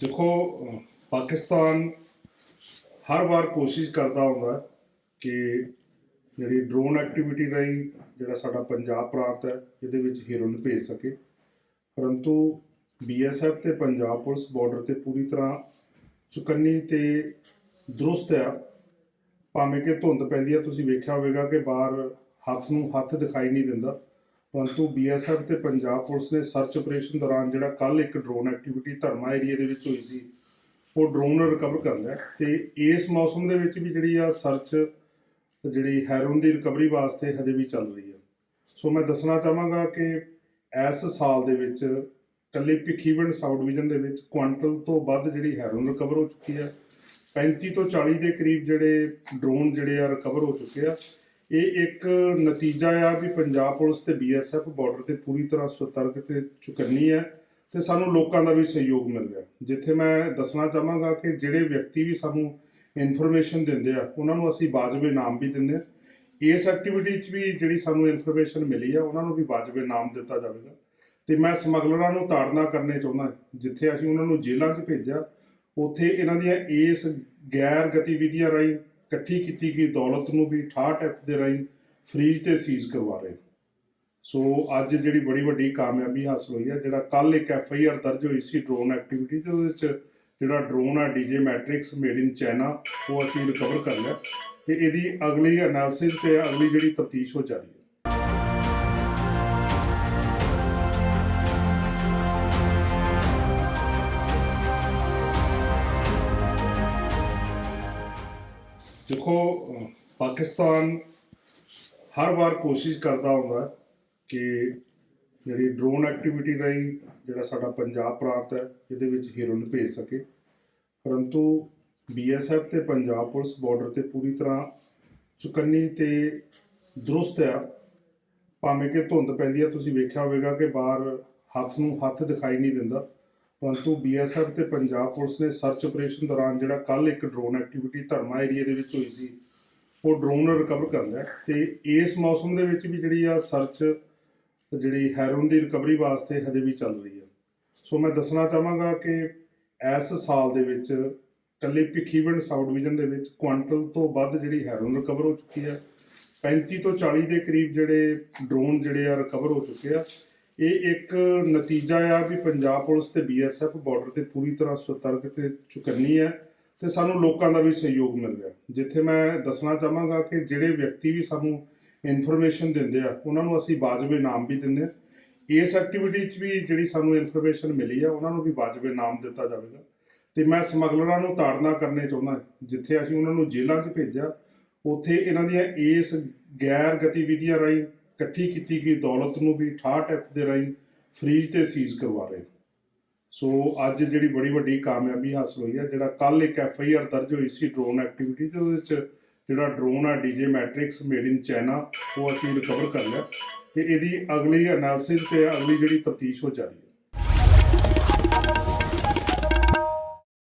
ਦੇਖੋ, ਪਾਕਿਸਤਾਨ ਹਰ ਵਾਰ ਕੋਸ਼ਿਸ਼ ਕਰਦਾ ਹੁੰਦਾ ਕਿ ਜਿਹੜੀ ਡਰੋਨ ਐਕਟੀਵਿਟੀ ਰਾਹੀਂ ਜਿਹੜਾ ਸਾਡਾ ਪੰਜਾਬ ਪ੍ਰਾਂਤ ਹੈ, ਇਹਦੇ ਵਿੱਚ ਹੀਰੋਇਨ ਭੇਜ ਸਕੇ। ਪਰੰਤੂ ਬੀਐਸਐਫ ਤੇ ਪੰਜਾਬ ਪੁਲਿਸ ਬਾਰਡਰ ਤੇ ਪੂਰੀ ਤਰ੍ਹਾਂ ਚੁਕੰਨੀ ਤੇ ਦਰੁਸਤ ਆ। ਭਾਵੇਂ ਕਿ ਧੁੰਦ ਪੈਂਦੀ ਆ, ਤੁਸੀਂ ਵੇਖਿਆ ਹੋਵੇਗਾ ਕਿ ਬਾਹਰ ਹੱਥ ਨੂੰ ਹੱਥ ਦਿਖਾਈ ਨਹੀਂ ਦਿੰਦਾ। ਪਰੰਤੂ ਬੀਐਸਐਫ ਤੇ ਪੰਜਾਬ ਪੁਲਿਸ ਨੇ ਸਰਚ ਆਪਰੇਸ਼ਨ ਦੌਰਾਨ ਜਿਹੜਾ ਕੱਲ ਇੱਕ ਡਰੋਨ ਐਕਟੀਵਿਟੀ ਧਰਮਾ ਏਰੀਆ ਦੇ ਵਿੱਚ ਹੋਈ ਸੀ, ਉਹ ਡਰੋਨ ਰਿਕਵਰ ਕਰ ਲਿਆ ਤੇ ਇਸ ਮੌਸਮ ਦੇ ਵਿੱਚ ਵੀ ਜਿਹੜੀ ਆ ਸਰਚ ਜਿਹੜੀ ਹੈਰੋਨ ਦੀ ਰਿਕਵਰੀ ਵਾਸਤੇ ਹਜੇ ਵੀ ਚੱਲ ਰਹੀ ਹੈ ਸੋ ਮੈਂ ਦੱਸਣਾ ਚਾਹਾਂਗਾ ਕਿ ਇਸ ਸਾਲ ਦੇ ਵਿੱਚ ਕੱਲੇ ਭਿੱਖੀਵਿੰਡ ਸਾਊਥ ਡਿਵੀਜ਼ਨ ਦੇ ਵਿੱਚ ਕੁਆਂਟਲ ਤੋਂ ਵੱਧ ਜਿਹੜੀ ਹੈਰੋਨ ਰਿਕਵਰ ਹੋ ਚੁੱਕੀ ਹੈ 35 ਤੋਂ 40 ਦੇ ਕਰੀਬ ਜਿਹੜੇ ਡਰੋਨ ਜਿਹੜੇ ਆ ਰਿਕਵਰ ਹੋ ਚੁੱਕੇ ਆ। ਇਹ ਇੱਕ ਨਤੀਜਾ ਆ ਵੀ ਪੰਜਾਬ ਪੁਲਿਸ ਤੇ ਬੀਐਸਐਫ ਬਾਰਡਰ ਤੇ ਪੂਰੀ ਤਰ੍ਹਾਂ ਸਤਰਕ ਤੇ ਚੁਕੰਨੀ ਹੈ ਤੇ ਸਾਨੂੰ ਲੋਕਾਂ ਦਾ ਵੀ ਸਹਿਯੋਗ ਮਿਲ ਰਿਹਾ। ਜਿੱਥੇ ਮੈਂ ਦੱਸਣਾ ਚਾਹਾਂਗਾ ਕਿ ਜਿਹੜੇ ਵਿਅਕਤੀ ਵੀ ਸਾਨੂੰ ਇਨਫੋਰਮੇਸ਼ਨ ਦਿੰਦੇ ਆ, ਉਹਨਾਂ ਨੂੰ ਅਸੀਂ ਵਾਜਬ ਇਨਾਮ ਵੀ ਦਿੰਦੇ ਆ ਇਸ ਐਕਟੀਵਿਟੀ 'ਚ ਵੀ ਜਿਹੜੀ ਸਾਨੂੰ ਇਨਫੋਰਮੇਸ਼ਨ ਮਿਲੀ ਆ, ਉਹਨਾਂ ਨੂੰ ਵੀ ਵਾਜਬ ਇਨਾਮ ਦਿੱਤਾ ਜਾਵੇਗਾ। ਤੇ ਮੈਂ ਸਮਗਲਰਾਂ ਨੂੰ ਤਾੜਨਾ ਕਰਨੇ ਚਾਹੁੰਦਾ ਜਿੱਥੇ ਅਸੀਂ ਉਹਨਾਂ ਨੂੰ ਜੇਲ੍ਹਾਂ 'ਚ ਭੇਜਿਆ, ਉੱਥੇ ਇਹਨਾਂ ਦੀਆਂ ਇਸ ਗੈਰ ਗਤੀਵਿਧੀਆਂ ਰਾਹੀਂ ਇਕੱਠੀ ਕੀਤੀ ਗਈ ਦੌਲਤ ਨੂੰ ਵੀ 68 ਐਫ ਦੇ ਰਾਹੀਂ ਫਰੀਜ਼ ਤੇ ਸੀਜ਼ ਕਰਵਾ ਰਹੇ ਸੋ ਅੱਜ ਜਿਹੜੀ ਬੜੀ ਵੱਡੀ ਕਾਮਯਾਬੀ ਹਾਸਲ ਹੋਈ ਹੈ, ਜਿਹੜਾ ਕੱਲ ਇੱਕ ਐਫ ਆਈ ਆਰ ਦਰਜ ਹੋਈ ਸੀ ਡਰੋਨ ਐਕਟੀਵਿਟੀ ਦੇ ਉਹਦੇ ਵਿੱਚ, ਜਿਹੜਾ ਡਰੋਨ ਆ DJ matrix made in China ਉਹ ਅਸੀਂ ਰਿਕਵਰ ਕਰ ਲਿਆ। ਤੇ ਇਹਦੀ ਅਗਲੀ ਐਨਾਲਿਸਿਸ ਤੇ ਅਗਲੀ ਜਿਹੜੀ ਤਫਤੀਸ਼ ਹੋ ਜਾ ਰਹੀ ਹੈ। ਦੇਖੋ, ਪਾਕਿਸਤਾਨ ਹਰ ਵਾਰ ਕੋਸ਼ਿਸ਼ ਕਰਦਾ ਹੁੰਦਾ ਕਿ ਜਿਹੜੀ ਡਰੋਨ ਐਕਟੀਵਿਟੀ ਰਾਹੀਂ ਜਿਹੜਾ ਸਾਡਾ ਪੰਜਾਬ ਪ੍ਰਾਂਤ ਹੈ, ਇਹਦੇ ਵਿੱਚ ਹੀਰੋਇਨ ਭੇਜ ਸਕੇ। ਪਰੰਤੂ ਬੀਐਸਐਫ ਤੇ ਪੰਜਾਬ ਪੁਲਿਸ ਬਾਰਡਰ ਤੇ ਪੂਰੀ ਤਰ੍ਹਾਂ ਚੁਕੰਨੀ ਤੇ ਦਰੁਸਤ ਆ। ਭਾਵੇਂ ਕਿ ਧੁੰਦ ਪੈਂਦੀ ਆ, ਤੁਸੀਂ ਵੇਖਿਆ ਹੋਵੇਗਾ ਕਿ ਬਾਹਰ ਹੱਥ ਨੂੰ ਹੱਥ ਦਿਖਾਈ ਨਹੀਂ ਦਿੰਦਾ। ਪਰੰਤੂ ਬੀਐਸਐਫ ਤੇ ਪੰਜਾਬ ਪੁਲਿਸ ਨੇ ਸਰਚ ਆਪਰੇਸ਼ਨ ਦੌਰਾਨ ਜਿਹੜਾ ਕੱਲ ਇੱਕ ਡਰੋਨ ਐਕਟੀਵਿਟੀ ਧਰਮਾ ਏਰੀਆ ਦੇ ਵਿੱਚ ਹੋਈ ਸੀ, ਉਹ ਡਰੋਨ ਰਿਕਵਰ ਕਰ ਲਿਆ ਤੇ ਇਸ ਮੌਸਮ ਦੇ ਵਿੱਚ ਵੀ ਜਿਹੜੀ ਆ ਸਰਚ ਜਿਹੜੀ ਹੈਰੋਨ ਦੀ ਰਿਕਵਰੀ ਵਾਸਤੇ ਹਜੇ ਵੀ ਚੱਲ ਰਹੀ ਹੈ ਸੋ ਮੈਂ ਦੱਸਣਾ ਚਾਹਾਂਗਾ ਕਿ ਇਸ ਸਾਲ ਦੇ ਵਿੱਚ ਕੱਲੇ ਭਿੱਖੀਵਿੰਡ ਸਾਊਥ ਡਿਵੀਜ਼ਨ ਦੇ ਵਿੱਚ ਕੁਆਂਟਲ ਤੋਂ ਵੱਧ ਜਿਹੜੀ ਹੈਰੋਨ ਰਿਕਵਰ ਹੋ ਚੁੱਕੀ ਹੈ 35 ਤੋਂ 40 ਦੇ ਕਰੀਬ ਜਿਹੜੇ ਡਰੋਨ ਜਿਹੜੇ ਆ ਰਿਕਵਰ ਹੋ ਚੁੱਕੇ ਆ। ਇਹ ਇੱਕ ਨਤੀਜਾ ਆ ਵੀ ਪੰਜਾਬ ਪੁਲਿਸ ਤੇ ਬੀਐਸਐਫ ਬਾਰਡਰ ਤੇ ਪੂਰੀ ਤਰ੍ਹਾਂ ਸਤਰਕ ਤੇ ਚੁਕੰਨੀ ਹੈ ਤੇ ਸਾਨੂੰ ਲੋਕਾਂ ਦਾ ਵੀ ਸਹਿਯੋਗ ਮਿਲ ਰਿਹਾ ਜਿੱਥੇ ਮੈਂ ਦੱਸਣਾ ਚਾਹਾਂਗਾ ਕਿ ਜਿਹੜੇ ਵਿਅਕਤੀ ਵੀ ਸਾਨੂੰ ਇਨਫੋਰਮੇਸ਼ਨ ਦਿੰਦੇ ਆ, ਉਹਨਾਂ ਨੂੰ ਅਸੀਂ ਵਾਜਬ ਇਨਾਮ ਵੀ ਦਿੰਦੇ ਆ। ਇਸ ਐਕਟੀਵਿਟੀ 'ਚ ਵੀ ਜਿਹੜੀ ਸਾਨੂੰ ਇਨਫੋਰਮੇਸ਼ਨ ਮਿਲੀ ਆ, ਉਹਨਾਂ ਨੂੰ ਵੀ ਵਾਜਬ ਇਨਾਮ ਦਿੱਤਾ ਜਾਵੇਗਾ। ਤੇ ਮੈਂ ਸਮਗਲਰਾਂ ਨੂੰ ਤਾੜਨਾ ਕਰਨੇ ਚਾਹੁੰਦਾ ਜਿੱਥੇ ਅਸੀਂ ਉਹਨਾਂ ਨੂੰ ਜੇਲ੍ਹਾਂ 'ਚ ਭੇਜਿਆ, ਉੱਥੇ ਇਹਨਾਂ ਦੀਆਂ ਇਸ ਗੈਰ ਗਤੀਵਿਧੀਆਂ ਰਾਹੀਂ ਇਕੱਠੀ ਕੀਤੀ ਗਈ ਦੌਲਤ ਨੂੰ ਵੀ 68 ਐਫ ਦੇ ਰਾਹੀਂ ਫਰੀਜ਼ ਤੇ ਸੀਜ਼ ਕਰਵਾ ਰਹੇ ਸੋ ਅੱਜ ਜਿਹੜੀ ਬੜੀ ਵੱਡੀ ਕਾਮਯਾਬੀ ਹਾਸਲ ਹੋਈ ਹੈ, ਜਿਹੜਾ ਕੱਲ ਇੱਕ ਐਫ ਆਈ ਆਰ ਦਰਜ ਹੋਈ ਸੀ ਡਰੋਨ ਐਕਟੀਵਿਟੀ ਦੇ ਉਹਦੇ ਵਿੱਚ, ਜਿਹੜਾ ਡਰੋਨ ਆ DJ matrix made in China ਉਹ ਅਸੀਂ ਰਿਕਵਰ ਕਰ ਲਿਆ ਤੇ ਇਹਦੀ ਅਗਲੀ ਐਨਾਲਿਸਿਸ ਤੇ ਅਗਲੀ ਜਿਹੜੀ ਤਫਤੀਸ਼ ਹੋ ਜਾਰੀ ਹੈ।